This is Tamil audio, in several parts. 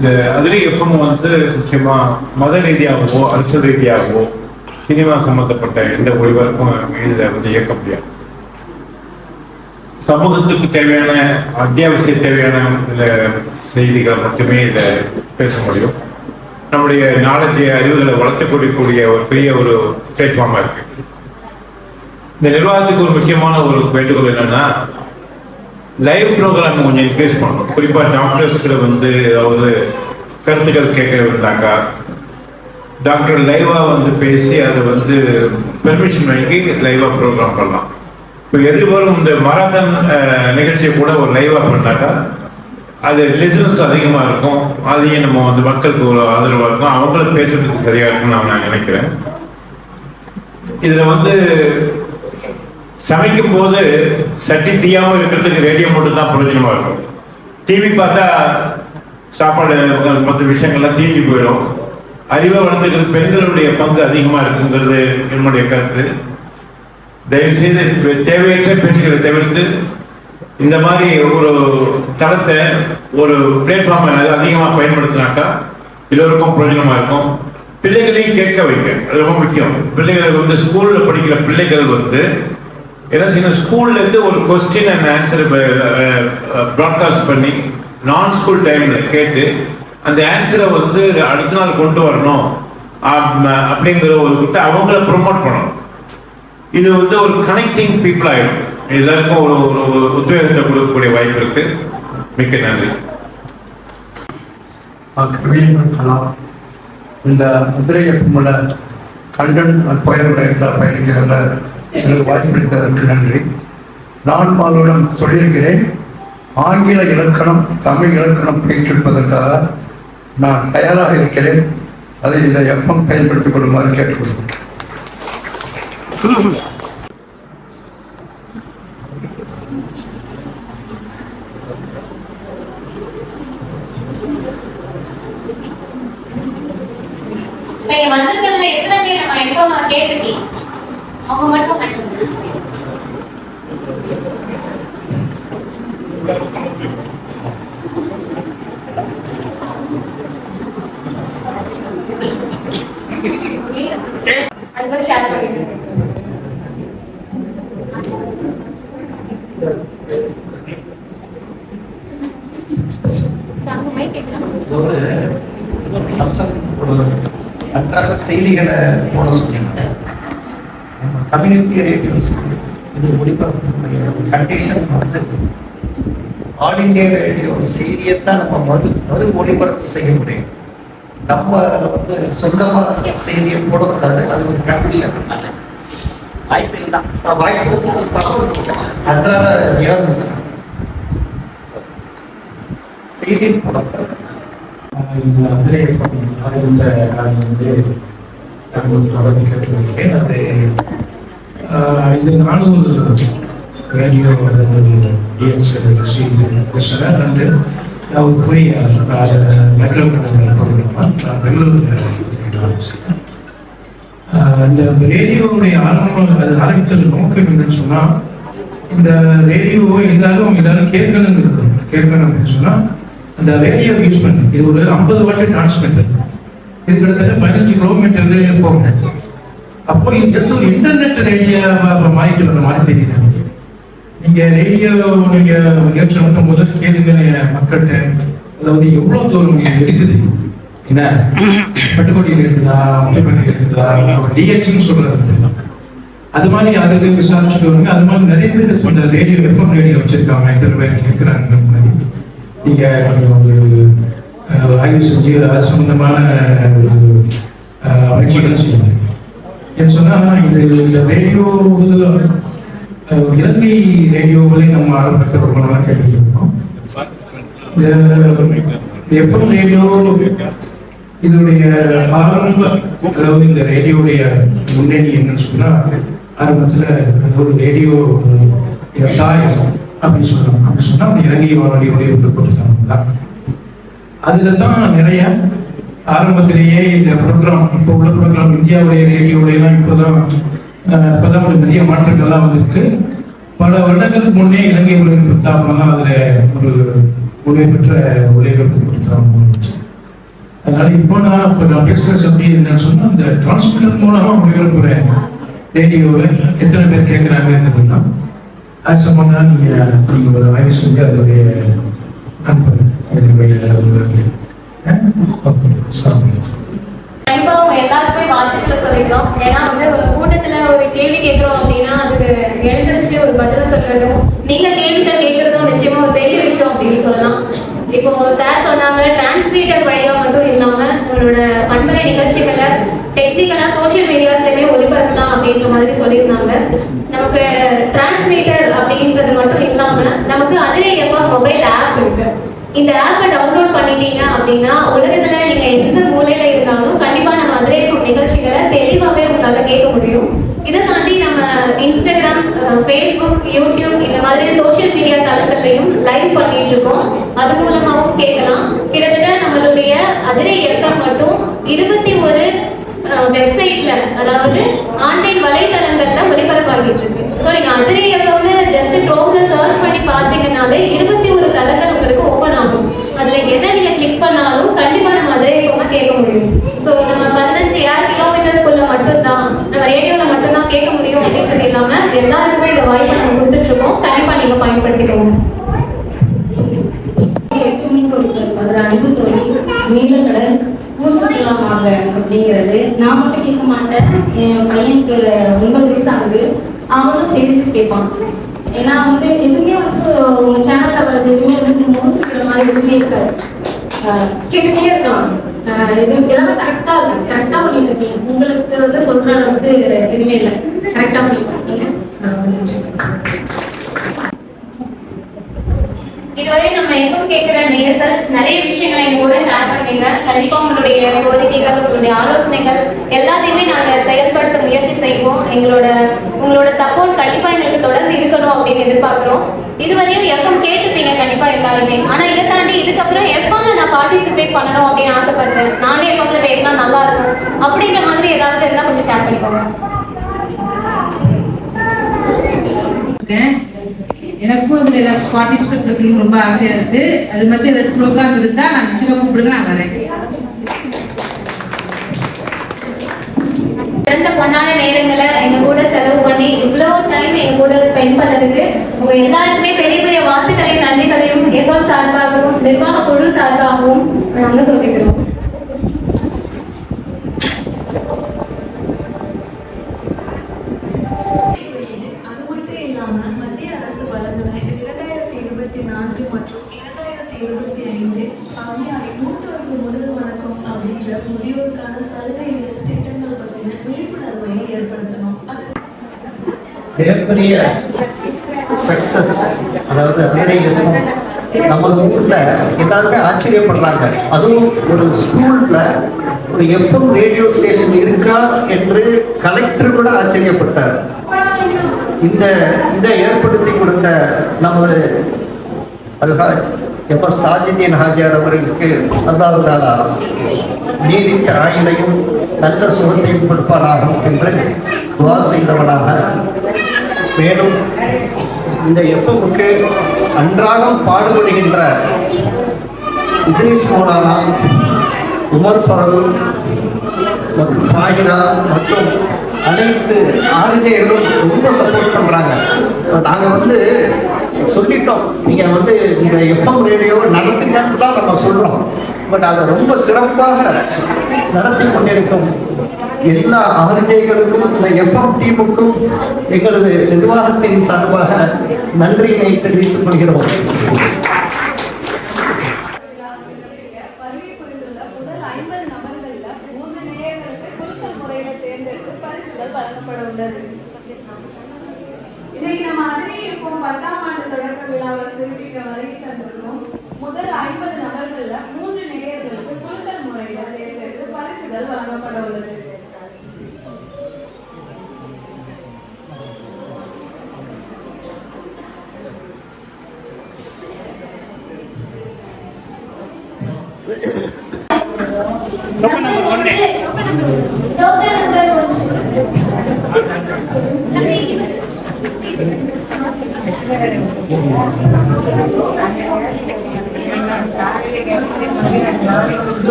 இந்த அதிரி எஃப்எம் வந்து முக்கியமா மத ரீதியாகவோ அரசியல் ரீதியாகவோ சினிமா சம்மந்தப்பட்ட எந்த ஒளிபரப்பும் இதில் வந்து இயக்க முடியாது சமூகத்துக்கு தேவையான அத்தியாவசிய தேவையான இதுல செய்திகள் மட்டுமே இதில் பேச முடியும் நம்முடைய நாலஞ்சு அறிவுகளை வளர்த்துக் கொடுக்கக்கூடிய ஒரு பெரிய ஒரு பிளாட்ஃபார்மா இருக்கு இந்த நிர்வாகத்துக்கு ஒரு முக்கியமான ஒரு வேண்டுகோள் என்னன்னா லைவ் ப்ரோக்ராம் கொஞ்சம் இன்க்ரீஸ் பண்ணணும். குறிப்பாக டாக்டர்ஸில் வந்து ஏதாவது கருத்துக்கள் கேட்க இருந்தாங்க டாக்டர் லைவாக வந்து பேசி அதை வந்து பெர்மிஷன் வாங்கி லைவாக ப்ரோக்ராம் பண்ணலாம். இப்போ எதிர்வரும் இந்த மராத்தான் நிகழ்ச்சியை கூட ஒரு லைவாக பண்ணாக்கா அது லிசனஸ் அதிகமாக இருக்கும். அதையும் நம்ம வந்து மக்களுக்கு ஒரு ஆதரவாக இருக்கும். அவங்களும் பேசுறதுக்கு சரியாக இருக்கும்னு நான் நான் நினைக்கிறேன். இதில் வந்து சமைக்கும் போது சட்டி தீயாமல் இருக்கிறதுக்கு ரேடியோ மட்டும் தான் பிரயோஜனமாக இருக்கும் டிவி பார்த்தா சாப்பாடு மற்ற விஷயங்கள்லாம் தீஞ்சு போயிடும். அறிவை வளர்த்துக்கிறது பெண்களுடைய பங்கு அதிகமாக இருக்குங்கிறது என்னுடைய கருத்து. தயவு செய்து தேவையற்ற பேச்சுக்களை தவிர்த்து இந்த மாதிரி ஒரு தளத்தை ஒரு பிளேட்ஃபார்ம் அதிகமாக பயன்படுத்தினாக்கா எல்லோருக்கும் பிரயோஜனமாக இருக்கும். பிள்ளைகளையும் கேட்க வைக்க அது ரொம்ப முக்கியம். பிள்ளைகளுக்கு வந்து ஸ்கூலில் படிக்கிற பிள்ளைகள் வந்து ஏதாவது செய்யணும் ஸ்கூல்ல இருந்து ஒரு கொஸ்டின் அண்ட் ஆன்சர் ப்ராட்காஸ்ட் பண்ணி நான் ஸ்கூல் டைமில் கேட்டு அந்த ஆன்சரை வந்து அடுத்த நாள் கொண்டு வரணும். அப்படிங்கிற ஒரு கிட்ட அவங்கள ப்ரொமோட் பண்ணணும். இது வந்து ஒரு கனெக்டிங் பீப்புள் ஆகிடும் எல்லாருக்கும் ஒரு ஒரு உத்வேகத்தை கொடுக்கக்கூடிய வாய்ப்பு இருக்கு. மிக்க நன்றி. கவியங்கள் கலாம் இந்த மதுரை எஃப்எம்ல கண்டன் போயமுறையில் பயணிக்கிற எனக்கு வாய்ப்பளித்ததற்கு நன்றி. நான் மாலுடன் சொல்லியிருக்கிறேன் ஆங்கில இலக்கணம் தமிழ் இலக்கணம் பயிற்றுவிப்பதற்காக நான் தயாராக இருக்கிறேன். அதை இந்த எஃப்எம் பயன்படுத்திக் கொள்ளுமாறு கேட்டுக்கொள்கிறேன் இப்ப இங்க வந்திருக்கிறதுல எத்தனை பேர் நம்ம எப்ப கேட்டுக்கலாம் அவங்க மட்டும் கற்றுக்கணும் அதுக்கு ஷேர் கேட்கலாம் ஒரு பர்சன் ஒரு அன்றாட செய்திகளை போட சொன்னீங்க கம்யூனிட்டி ரேடியோஸ் இது ஒளிபரப்புடைய கண்டிஷன் வந்து ஆல் இண்டியா ரேடியோ செய்தியைத்தான் நம்ம மறு மறு ஒளிபரப்பு செய்ய முடியும். நம்ம வந்து சொந்தமாக செய்தியை போடக்கூடாது அது ஒரு கண்டிஷன் வாய்ப்பு தான் வாய்ப்பு தகவல். அன்றாட செய்தி போடக்கூடாது. இந்த அதிரை அறிந்த நான் வந்து தகவல் அது ஆஹ், இது நானும் ரேடியோ அதாவது லிசனர் அண்டு நான் பெங்களூர் பெங்களூர் இந்த ரேடியோவுடைய ஆரம்பம் அது ஆரம்பித்தது நோக்கம் என்னன்னு சொன்னால் இந்த ரேடியோவை எல்லாரும் எல்லாரும் கேட்கணுங்கிறது. கேட்கணும் அப்படின்னு சொன்னால் அந்த ரேடியோ யூஸ் பண்ணு. இது ஒரு ஐம்பது வாட்டி டிரான்ஸ்மிட்டர். இது கிட்டத்தட்ட பதினஞ்சு கிலோமீட்டர்லேயே போகும். அப்போ ஜஸ்ட் ஒரு இன்டர்நெட் ரேடியோ மாறிட்டு வர மாதிரி தெரியுது நீங்க ரேடியோ நீங்க நிகழ்ச்சி நடத்தும் போது கேளுங்க மக்கள்கிட்ட. அதாவது எவ்வளவு தூரம் இருக்குது? என்ன? பட்டுக்கோட்டையில் இருக்குதா? முத்துப்பட்டியில் இருக்குதா? டிஹெச்னு சொல்றது அது மாதிரி அதுக்கு விசாரிச்சுட்டு வருங்க. அது மாதிரி நிறைய பேர் கொஞ்சம் ரேடியோ எஃப்எம் ரேடியோ வச்சிருக்காங்க. எத்தனை பேர் கேட்குறாங்க மாதிரி. நீங்க கொஞ்சம் ஒரு ஆய்வு செஞ்சு அது சம்பந்தமான ஒரு அஹ், செய்யணும் ஏன்னு சொன்னா இது இந்த ரேடியோ இலங்கை ரேடியோவை நம்ம ஆரம்பத்தை ரொம்ப நாளாக கேட்டுட்டு இருக்கோம். இந்த எஃப்எம் ரேடியோ இதனுடைய ஆரம்ப அதாவது இந்த ரேடியோடைய முன்னணி என்னன்னு சொன்னா ஆரம்பத்தில் ஒரு ரேடியோ தாய் அப்படின்னு சொல்லலாம் அப்படி சொன்னால் அந்த இலங்கை வானொலியோடைய விருப்பப்பட்டு தான். அதில் தான் நிறைய ஆரம்பத்திலேயே இந்த ப்ரோக்ராம் இப்போ உள்ள ப்ரோக்ராம் இந்தியாவுடைய ரேடியோவுடையெல்லாம் இப்போதான் இப்போதான் ஒரு நிறைய மாற்றங்கள்லாம் வந்திருக்கு. பல வருடங்களுக்கு முன்னே இலங்கை ஒளிபரப்பு தாபனம் அதில் ஒரு முறை பெற்ற ஒளிபரப்பு கொடுத்தாங்க இப்போ நான் இப்போ நான் பேசுகிற சப்ஜெக்ட் என்னன்னு சொன்னால் இந்த டிரான்ஸ்மிட்டர் மூலமாக ஒளிபரப்புற ரேடியோவை எத்தனை பேர் கேட்குறாங்கிறது தான் அது சம்பந்தம் நீங்கள் நீங்கள் ஒரு ஆய்வு செஞ்சு அதனுடைய அனுப்புங்க அதனுடைய கண்டிப்பா அவங்க எல்லாருக்குமே வாழ்த்துக்களை சொல்லிக்கிறோம். ஏன்னா வந்து ஒரு கூட்டத்துல ஒரு கேள்வி கேட்கிறோம் அப்படின்னா அதுக்கு எழுந்திரிச்சு ஒரு பதில் சொல்றதும் நீங்க கேள்விகள் கேட்கறதும் நிச்சயமா ஒரு பெரிய விஷயம் அப்படின்னு சொல்லலாம். இப்போ சார் சொன்னாங்க டிரான்ஸ்மீட்டர் வழியா மட்டும் இல்லாம உங்களோட பண்பலை நிகழ்ச்சிகளை டெக்னிக்கலா சோஷியல் மீடியாஸ்லயுமே ஒளிபரப்பலாம் அப்படின்ற மாதிரி சொல்லியிருந்தாங்க. நமக்கு டிரான்ஸ்மீட்டர் அப்படின்றது மட்டும் இல்லாம நமக்கு அதிலே எஃப்எம் மொபைல் ஆப் இருக்கு. இந்த ஆப்பை டவுன்லோட் பண்ணிட்டீங்க அப்படின்னா உலகத்துல நீங்க எந்த மூலையில இருந்தாலும் கண்டிப்பா நம்ம அதிரே நிகழ்ச்சிகளை தெளிவாவே உங்களால கேட்க முடியும். இதை தாண்டி நம்ம இன்ஸ்டாகிராம் ஃபேஸ்புக் யூடியூப் இந்த மாதிரி சோஷியல் மீடியா தளங்கள்லையும் லைவ் பண்ணிட்டு இருக்கோம் அது மூலமாகவும் கேட்கலாம். கிட்டத்தட்ட நம்மளுடைய அதிரை எஃப்எம் மட்டும் இருபத்தி ஒரு வெப்சைட்ல அதாவது ஆன்லைன் வலைதளங்கள்ல ஒளிபரப்பாகிட்டு இருக்கு ஸோ நீங்க அதிரை எஃப்எம்னு ஜஸ்ட் க்ரோம்ல சர்ச் பண்ணி பார்த்தீங்கனாலே இருபத்தி ஒரு தளங்கள் உங்களுக்கு ஓப்பன் ஆகும். அதுல எதை நீங்க கிளிக் பண்ணாலும் கண்டிப்பா நம்ம அதே எஃப்எம் கேட்க முடியும். ஸோ நம்ம பதினஞ்சு ஏர் கிலோமீட்டர்ஸ்குள்ள மட்டும்தான் நம்ம ரேடியோல மட்டும்தான் கேட்க முடியும் அப்படின்றது இல்லாம எல்லாருக்குமே இந்த வாய்ப்பு நம்ம கொடுத்துட்டு இருக்கோம் கண்டிப்பா நீங்க பயன்படுத்திக்கோங்க. அன்பு தோழி நீலக்கடல் பூசக்கலாம் வாங்க அப்படிங்கிறது. நான் மட்டும் கேட்க மாட்டேன். என் பையனுக்கு ஒன்பது வயசு ஆகுது அவனும் சேர்ந்து கேட்பான். ஏன்னா வந்து எதுவுமே வந்து உங்க சேனல்ல வர்றது எதுவுமே வந்து மோசிக்கிற மாதிரி எதுவுமே இருக்காது. கேட்டுட்டே இருக்கலாம். இது எல்லாமே கரெக்டா இருக்கு. கரெக்டா பண்ணிட்டு இருக்கீங்க உங்களுக்கு வந்து சொல்ற அளவுக்கு எதுவுமே இல்லை. கரெக்டா பண்ணிட்டு இருக்கீங்க இதுவரை நம்ம எங்கும் கேட்கிற நேர்கள் நிறைய விஷயங்களை கூட பண்ணீங்க கண்டிப்பா உங்களுடைய கோரிக்கைகள் உங்களுடைய ஆலோசனைகள் எல்லாத்தையுமே நாங்க செயல்படுத்த முயற்சி செய்வோம். எங்களோட உங்களோட சப்போர்ட் கண்டிப்பா எங்களுக்கு தொடர்ந்து இருக்கணும் அப்படின்னு எதிர்பார்க்கிறோம். இதுவரையும் எஃப்எம் கேட்டிருப்பீங்க கண்டிப்பா எல்லாருமே. ஆனா இதை தாண்டி இதுக்கப்புறம் எஃப்எம்ல நான் பார்ட்டிசிபேட் பண்ணணும் அப்படின்னு ஆசைப்படுறேன். நானே எஃப்எம்ல பேசினா நல்லா இருக்கும். அப்படிங்கிற மாதிரி ஏதாவது இருந்தா கொஞ்சம் ஷேர் பண்ணிக்கோங்க. எனக்கும் அதில் ஏதாவது பார்ட்டிசிபேட் பண்ணணும் ரொம்ப ஆசையாக இருக்கு. அது மாதிரி ஏதாச்சும் ப்ரோக்ராம் இருந்தா நான் நிச்சயமா கூப்பிடுங்க நான் வரேன். சிறந்த பொண்ணான நேரங்களை எங்க கூட செலவு பண்ணி இவ்வளவு டைம் எங்க கூட ஸ்பெண்ட் பண்ணதுக்கு உங்க எல்லாருக்குமே பெரிய பெரிய வாழ்த்துக்களையும் நன்றிகளையும் எஃப்எம் சார்பாகவும் நிர்வாக குழு சார்பாகவும் நாங்க சொல்லிக்கிறோம் அது மட்டும் இல்லாம மத்திய அரசு வழங்கின இரண்டாயிரத்தி இருபத்தி நான்கு மற்றும் இரண்டாயிரத்தி இருபத்தி ஐந்து அவ்வியாய் மூத்தோருக்கு முதல் வணக்கம் அப்படின்ற முதியோருக்கான சலுகைகள் திட்டங்கள் பத்தின விழிப்புணர்வையை ஏற்படுத்தணும். மிகப்பெரிய சக்சஸ் அதாவது அமெரிக்க நம்ம ஊர்ல எல்லாருமே ஆச்சரியப்படுறாங்க. அதுவும் ஒரு ஸ்கூல்ல ஒரு எஃப்எம் ரேடியோ ஸ்டேஷன் இருக்கா என்று கலெக்டர் கூட ஆச்சரியப்பட்டார். இந்த இதை ஏற்படுத்தி கொடுத்த நமது அல்ஹாஜ் எஃப்எஸ் சாஜிதீன் ஹாஜியார் அவர்களுக்கு அல்லாஹ் தாலா நீடித்த ஆயுளையும் நல்ல சுகத்தையும் கொடுப்பானாக என்று துவா செய்தவனாக மேலும் இந்த எஃப்எம்முக்கு அன்றாடம் பாடுபடுகின்ற இத்ரிஸ் மோனானா உமர் ஃபரூக் மற்றும் சாகிரா மற்றும் அனைத்து ஆர்ஜேகளும் ரொம்ப சப்போர்ட் பண்ணுறாங்க நாங்கள் வந்து சொல்லிட்டோம். நீங்க வந்து இந்த எஃப்எம் ரேடியோ நடத்துங்கன்னு தான் நம்ம சொல்றோம். பட் அதை ரொம்ப சிறப்பாக நடத்தி கொண்டிருக்கும் எல்லா ஆர்ஜேகளுக்கும் இந்த எஃப்எம் டீமுக்கும் எங்களது நிர்வாகத்தின் சார்பாக நன்றியினை தெரிவித்துக் கொள்கிறோம்.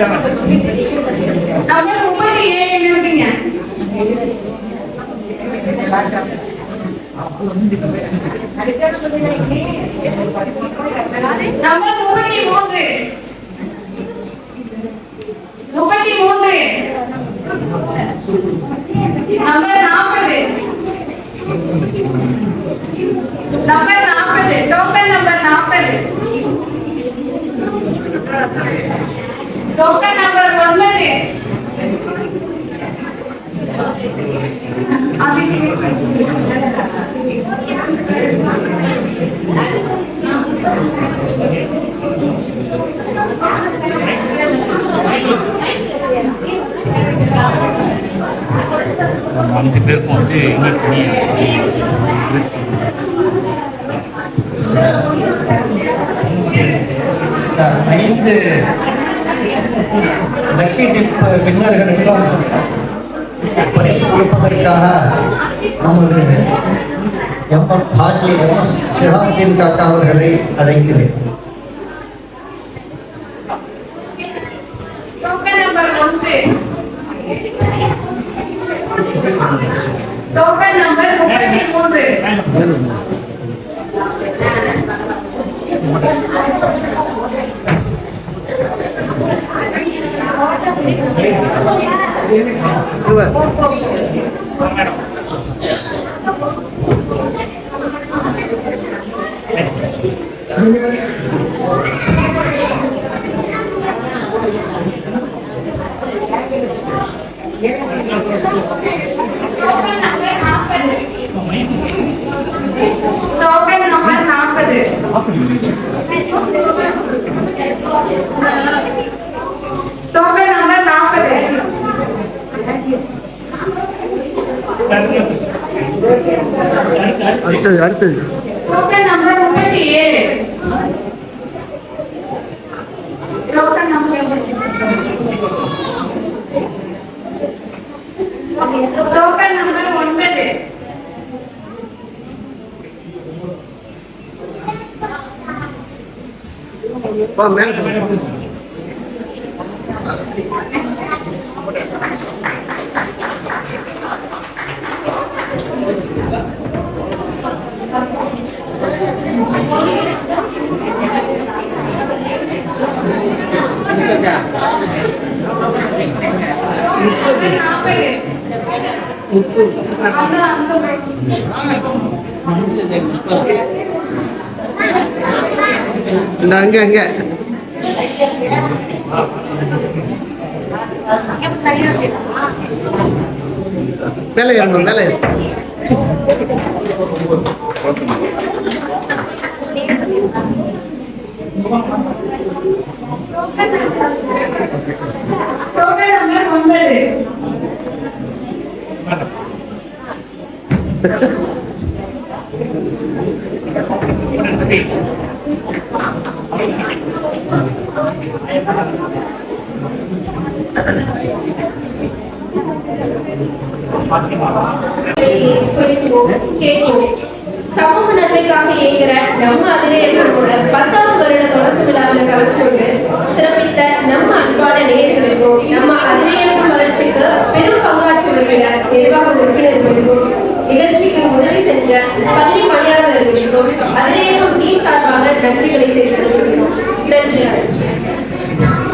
நம்பர் முப்பத்தி ஏழு எழுதுங்க முப்பத்தி மூன்று. முப்பத்தி மூன்று. நம்பர் நாற்பது. நம்பர் நாற்பது. டோக்கன் நம்பர் நாற்பது. அஞ்சு பேருக்கும் வந்து இன்வைட் பண்ணி இந்த ஐந்து லக்கி டிப் வின்னர்களுக்கும் பரிசு கொடுப்பதற்காக நமது ஹாஜி எஸ் காக்கா அவர்களை அழைக்கிறேன். டோக்கன் நம்பர் ஒன்று டோக்கன் நம்பர் முப்பத்தி மூன்று டோக்கன் நம்பர் நாற்பது டோக்கன் நம்பர் நாற்பது டோக்கன் நம்பர் நாற்பது அடுத்தது அடுத்தது டோக்கன் நம்பர் முப்பத்தி ஏழு. டோக்கன் நம்பர் டோக்கன் நம்பர் ஒன்பது. டோக்கன் நாற்பது அந்த அந்த இந்த அங்க அங்க மேலே ஏறணும் மேலே Thank you. சமூக நன்மைக்காக இயங்குகிற நம்ம அதிரேயர்களோட பத்தாவது வருட தொடக்க விழாவில் கலந்து கொண்டு சிறப்பித்த நம்ம அன்பான நேயர்களுக்கும் நம்ம அதிரேயர்கள் வளர்ச்சிக்கு பெரும் பங்காற்றி நிர்வாக உறுப்பினர்களுக்கும் நிகழ்ச்சிக்கு உதவி செஞ்ச பள்ளி பணியாளர்களுக்கும் அதிரையர்கள் டீம் சார்பாக நன்றிகளை தெரிவித்துக் கொள்கிறோம். நன்றி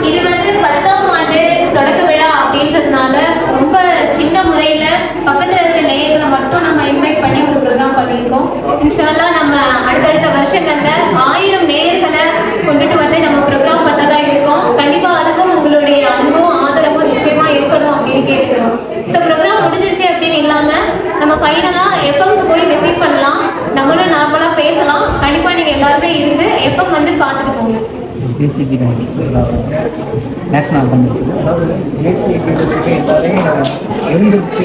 இது வந்து பத்தாம் ஆண்டு தொடக்க விழா அப்படின்றதுனால ரொம்ப சின்ன முறையில பக்கத்துல இருக்க நேயர்களை மட்டும் நம்ம இன்வைட் பண்ணி ஒரு ப்ரோக்ராம் பண்ணியிருக்கோம். இன்ஷால்லா நம்ம அடுத்தடுத்த வருஷங்கள்ல ஆயிரம் நேயர்களை கொண்டுட்டு வந்து நம்ம ப்ரோக்ராம் பண்றதா இருக்கோம். கண்டிப்பா அதுக்கும் உங்களுடைய அன்பும் ஆதரவும் நிச்சயமா இருக்கணும் அப்படின்னு கேட்கிறோம் ஸோ ப்ரோக்ராம் முடிஞ்சிருச்சு அப்படின்னு இல்லாம நம்ம ஃபைனலா எஃப்எம்க்கு போய் விசிட் பண்ணலாம். நம்மளும் நார்மலா பேசலாம். கண்டிப்பா நீங்க எல்லாருமே இருந்து எஃப்எம் வந்து பார்த்துட்டு போங்க. தேசிய நேஷனல் தேசிய கீதத்துக்கு எல்லாரையும் எழுந்திருச்சு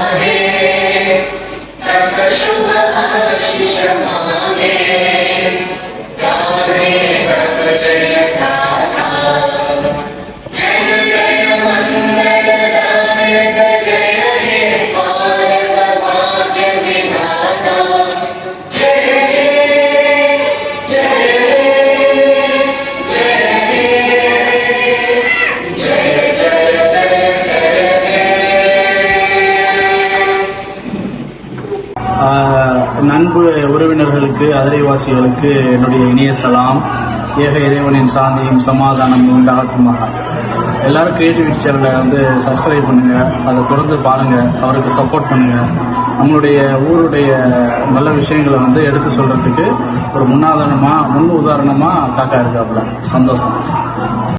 Yes. அன்பு உறவினர்களுக்கு அதிரைவாசிகளுக்கு என்னுடைய இனிய சலாம். ஏக இறைவனின் சாந்தியும் சமாதானமும் உண்டாகட்டுமாக எல்லாரும் கிரியேட்டிவ் சேனலை வந்து சப்ஸ்கிரைப் பண்ணுங்க. அதை தொடர்ந்து பாருங்க. அவருக்கு சப்போர்ட் பண்ணுங்க. நம்மளுடைய ஊருடைய நல்ல விஷயங்களை வந்து எடுத்து சொல்றதுக்கு ஒரு முன்னாதாரணமா முன் உதாரணமா காக்கா இருக்காப்புல. சந்தோஷம்.